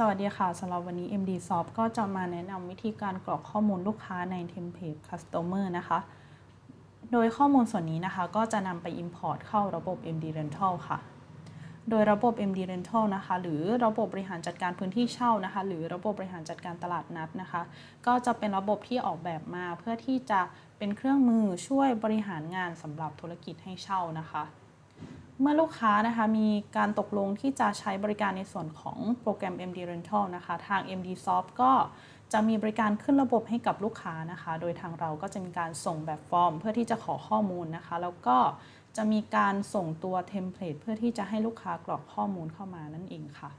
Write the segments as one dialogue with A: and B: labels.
A: สวัสดีค่ะสำหรับวันนี้ MD Soft ก็จะมาแนะนำวิธีการกรอกข้อมูลลูกค้าในเทมเพลต Customer นะคะ โดยข้อมูลส่วนนี้นะคะ ก็จะนำไป Import เข้าระบบ MD Rental ค่ะ โดยระบบ MD Rental นะคะ หรือระบบบริหารจัดการพื้นที่เช่านะคะ หรือระบบบริหารจัดการตลาดนัดนะคะ ก็จะเป็นระบบที่ออกแบบมาเพื่อที่จะเป็นเครื่องมือช่วยบริหารงานสำหรับธุรกิจให้เช่านะคะ เมื่อลูกค้านะคะมีการตกลงที่จะใช้บริการในส่วนของโปรแกรม MD Rental นะคะ ทาง MD Soft ก็จะมีบริการขึ้นระบบให้กับลูกค้านะคะ โดยทางเราก็จะมีการส่งแบบฟอร์ม เพื่อที่จะขอข้อมูลนะคะ แล้วก็จะมีการส่งตัวเทมเพลตเพื่อที่จะให้ลูกค้ากรอกข้อมูลเข้ามานั่นเองค่ะ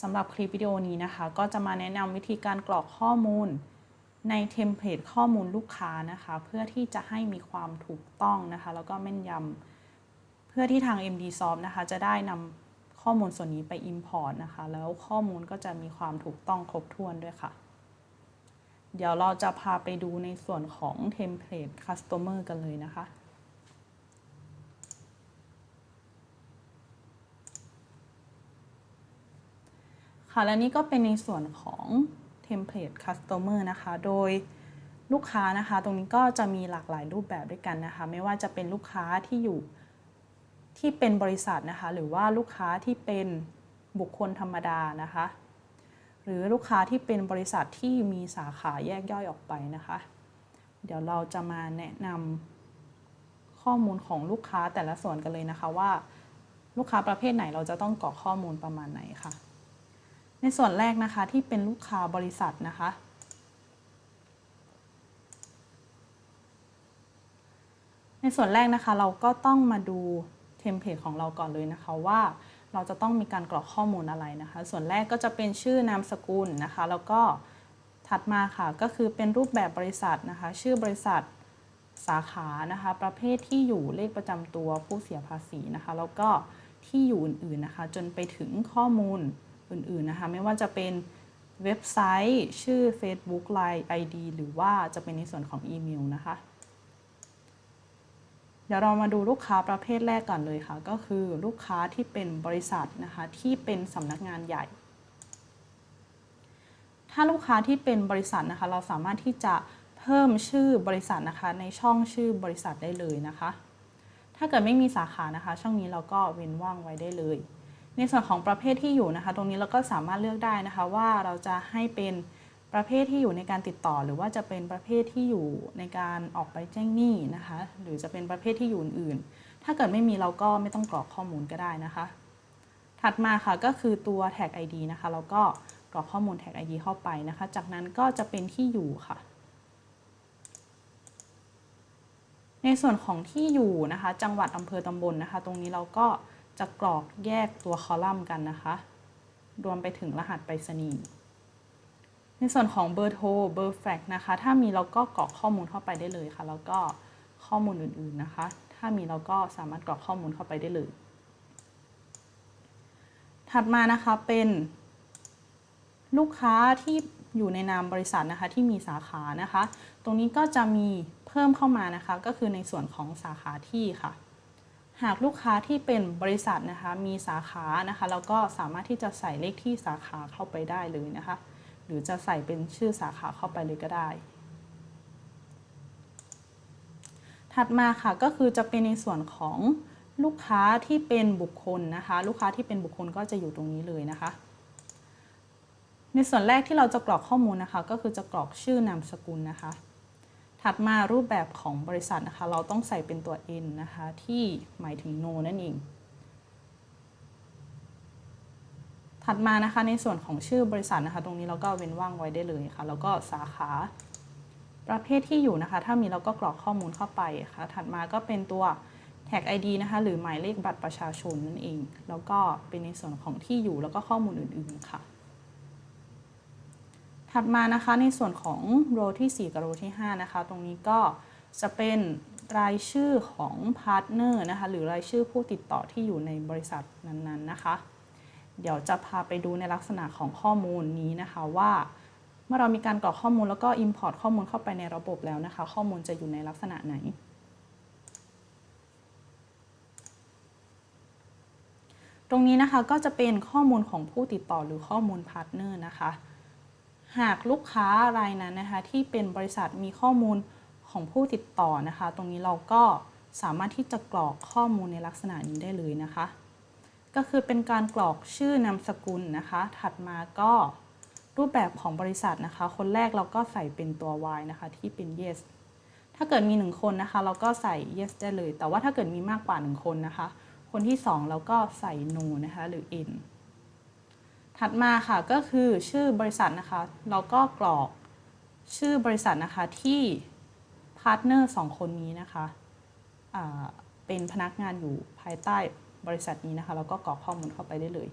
A: สำหรับคลิปวิดีโอนี้นะคะ ก็จะมาแนะนำวิธีการกรอกข้อมูลในเทมเพลตข้อมูลลูกค้านะคะ เพื่อที่จะให้มีความถูกต้องนะคะ แล้วก็แม่นยำ พื่อที่ทาง MD Soft นะคะจะได้นำข้อมูลส่วนนี้ไป Import นะคะ แล้วข้อมูลก็จะมีความถูกต้องครบถ้วนด้วยค่ะ เดี๋ยวเราจะพาไปดูในส่วนของ Template Customer กันเลยนะคะค่ะและนี่ก็เป็นในส่วนของ Template Customer นะคะ โดยลูกค้านะคะ ตรงนี้ก็จะมีหลากหลายรูปแบบด้วยกันนะคะ ไม่ว่าจะเป็นลูกค้าที่อยู่ ที่เป็นบริษัทนะคะ หรือว่าลูกค้าที่เป็นบุคคลธรรมดานะคะ หรือลูกค้าที่เป็นบริษัทที่มีสาขาแยกย่อยออกไปนะคะ เดี๋ยวเราจะมาแนะนำข้อมูลของลูกค้าแต่ละส่วนกันเลยนะคะว่า ลูกค้าประเภทไหนเราจะต้องกรอกข้อมูลประมาณไหนค่ะ ในส่วนแรกนะคะที่เป็นลูกค้าบริษัทนะคะในส่วนแรกนะคะเราก็ต้องมาดู มเพลตของเราก่อนเลยนะคะว่าเราจะต้องมีการกรอกข้อมูลอะไรนะคะ ส่วนแรกก็จะเป็นชื่อนามสกุลนะคะ แล้วก็ถัดมาค่ะก็คือเป็นรูปแบบบริษัทนะคะ ชื่อบริษัทสาขานะคะ ประเภทที่อยู่เลขประจำตัวผู้เสียภาษีนะคะ แล้วก็ที่อยู่อื่นๆนะคะ จนไปถึงข้อมูลอื่นๆนะคะ ไม่ว่าจะเป็นเว็บไซต์ ชื่อ Facebook Line ID หรือว่าจะเป็นในส่วนของอีเมลนะคะ เดี๋ยวเรามาดูลูกค้าประเภทแรกก่อนเลยค่ะ ก็คือลูกค้าที่เป็นบริษัทนะคะที่เป็นสำนักงานใหญ่ ถ้าลูกค้าที่เป็นบริษัทนะคะ เราสามารถที่จะเพิ่มชื่อบริษัทนะคะ ในช่องชื่อบริษัทได้เลยนะคะ ถ้าเกิดไม่มีสาขานะคะ ช่องนี้เราก็เว้นว่างไว้ได้เลย ในส่วนของประเภทที่อยู่นะคะ ตรงนี้เราก็สามารถเลือกได้นะคะว่าเราจะให้เป็น ประเภทที่อยู่ในการติดต่อหรือว่าจะเป็นประเภทที่อยู่ในการออกไปแจ้งหนี้นะคะ หรือจะเป็นประเภทที่อยู่อื่นๆ ถ้าเกิดไม่มีเราก็ไม่ต้องกรอกข้อมูลก็ได้นะคะ ถัดมาค่ะก็คือตัวแท็ก ID นะคะเราก็กรอกข้อมูลแท็ก ID เข้าไปนะคะ จากนั้นก็จะเป็นที่อยู่ค่ะ ในส่วนของที่อยู่นะคะ จังหวัดอำเภอตำบลนะคะ ตรงนี้เราก็จะกรอกแยกตัวคอลัมน์กันนะคะ รวมไปถึงรหัสไปรษณีย์ ในส่วนของเบอร์โทรเบอร์แฟกซ์นะคะ ถ้ามีเราก็กรอกข้อมูลเข้าไปได้เลยค่ะ แล้วก็ข้อมูลอื่นๆนะคะ ถ้ามีเราก็สามารถกรอกข้อมูลเข้าไปได้เลย ถัดมานะคะเป็นลูกค้าที่อยู่ในนามบริษัทนะคะที่มีสาขานะคะ ตรงนี้ก็จะมีเพิ่มเข้ามานะคะ ก็คือในส่วนของสาขาที่ค่ะ หากลูกค้าที่เป็นบริษัทนะคะ มีสาขานะคะ เราก็สามารถที่จะใส่เลขที่สาขาเข้าไปได้เลยนะคะ หรือจะใส่เป็นชื่อสาขาเข้าไปเลยก็ได้ ถัดมาค่ะก็คือจะเป็นในส่วนของลูกค้าที่เป็นบุคคลนะคะ ลูกค้าที่เป็นบุคคลก็จะอยู่ตรงนี้เลยนะคะ ในส่วนแรกที่เราจะกรอกข้อมูลนะคะ ก็คือจะกรอกชื่อนามสกุลนะคะ ถัดมารูปแบบของบริษัทนะคะ เราต้องใส่เป็นตัว N นะคะ ที่หมายถึง no นั่นเอง ถัดมานะคะในส่วนของชื่อบริษัทนะคะ ตรงนี้เราก็เว้นว่างไว้ได้เลยค่ะ แล้วก็สาขาประเภทที่อยู่นะคะ ถ้ามีเราก็กรอกข้อมูลเข้าไปค่ะ ถัดมาก็เป็นตัวแท็ก ID นะคะ หรือหมายเลขบัตรประชาชนนั่นเอง แล้วก็เป็นในส่วนของที่อยู่แล้วก็ข้อมูลอื่นๆค่ะ ถัดมานะคะในส่วนของโรที่ 4 กับโรที่ 5 นะคะ ตรงนี้ก็จะเป็นรายชื่อของพาร์ทเนอร์นะคะ หรือรายชื่อผู้ติดต่อที่อยู่ในบริษัทนั้นๆนะคะ เดี๋ยวจะพาไปดูในลักษณะของข้อมูลนี้นะคะว่าเมื่อเรามีการกรอกข้อมูลแล้วก็ Import ข้อมูลเข้าไปในระบบแล้วนะคะ ข้อมูลจะอยู่ในลักษณะไหนตตรงนี้นะคะก็จะเป็นข้อมูลของผู้ติดต่อหรือข้อมูลพาร์ทเนอร์นะคะ หากลูกค้ารายนั้นนะคะที่เป็นบริษัทมีข้อมูลของผู้ติดต่อนะคะ ตรงนี้เราก็สามารถที่จะกรอกข้อมูลในลักษณะนี้ได้เลยนะคะ ก็คือเป็นการกรอกชื่อนามสกุลนะคะ ถัดมาก็รูปแบบของบริษัทนะคะ คนแรกเราก็ใส่เป็นตัว y นะคะ ที่เป็น yes ถ้าเกิดมี 1 คนนะคะ เราก็ใส่ yes ได้เลย แต่ว่าถ้าเกิดมีมากกว่า 1 คนนะคะ คนที่ 2 เราก็ใส่ no นะคะหรือ n ถัดมาค่ะก็คือชื่อบริษัทนะคะ เราก็กรอกชื่อบริษัทนะคะที่พาร์ทเนอร์สองคนนี้นะคะเป็นพนักงานอยู่ภายใต้ บริษัทนี้นะคะเราก็กรอกข้อมูลเข้าไปได้เลย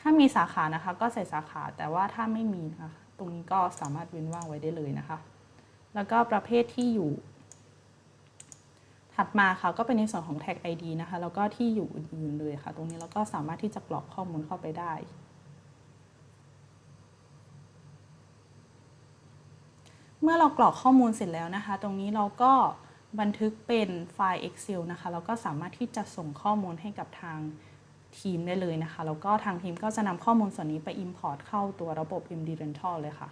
A: ถ้ามีสาขานะคะก็ใส่สาขาแต่ว่าถ้าไม่มีนะคะตรงนี้ก็สามารถเว้นว่างไว้ได้เลยนะคะ แล้วก็ประเภทที่อยู่ ถัดมาค่ะก็เป็นในส่วนของ tag ID นะคะแล้วก็ที่อยู่อื่นๆเลยค่ะ ตรงนี้เราก็สามารถที่จะกรอกข้อมูลเข้าไปได้เมื่อเรากรอกข้อมูลเสร็จแล้วนะคะ ตรงนี้เราก็ บันทึกเป็นไฟล์ Excel นะคะ แล้วก็สามารถที่จะส่งข้อมูลให้กับทางทีมได้เลยนะคะ แล้วก็ทางทีมก็จะนำข้อมูลส่วนนี้ไป Import เข้าตัวระบบ MD Rental เลยค่ะ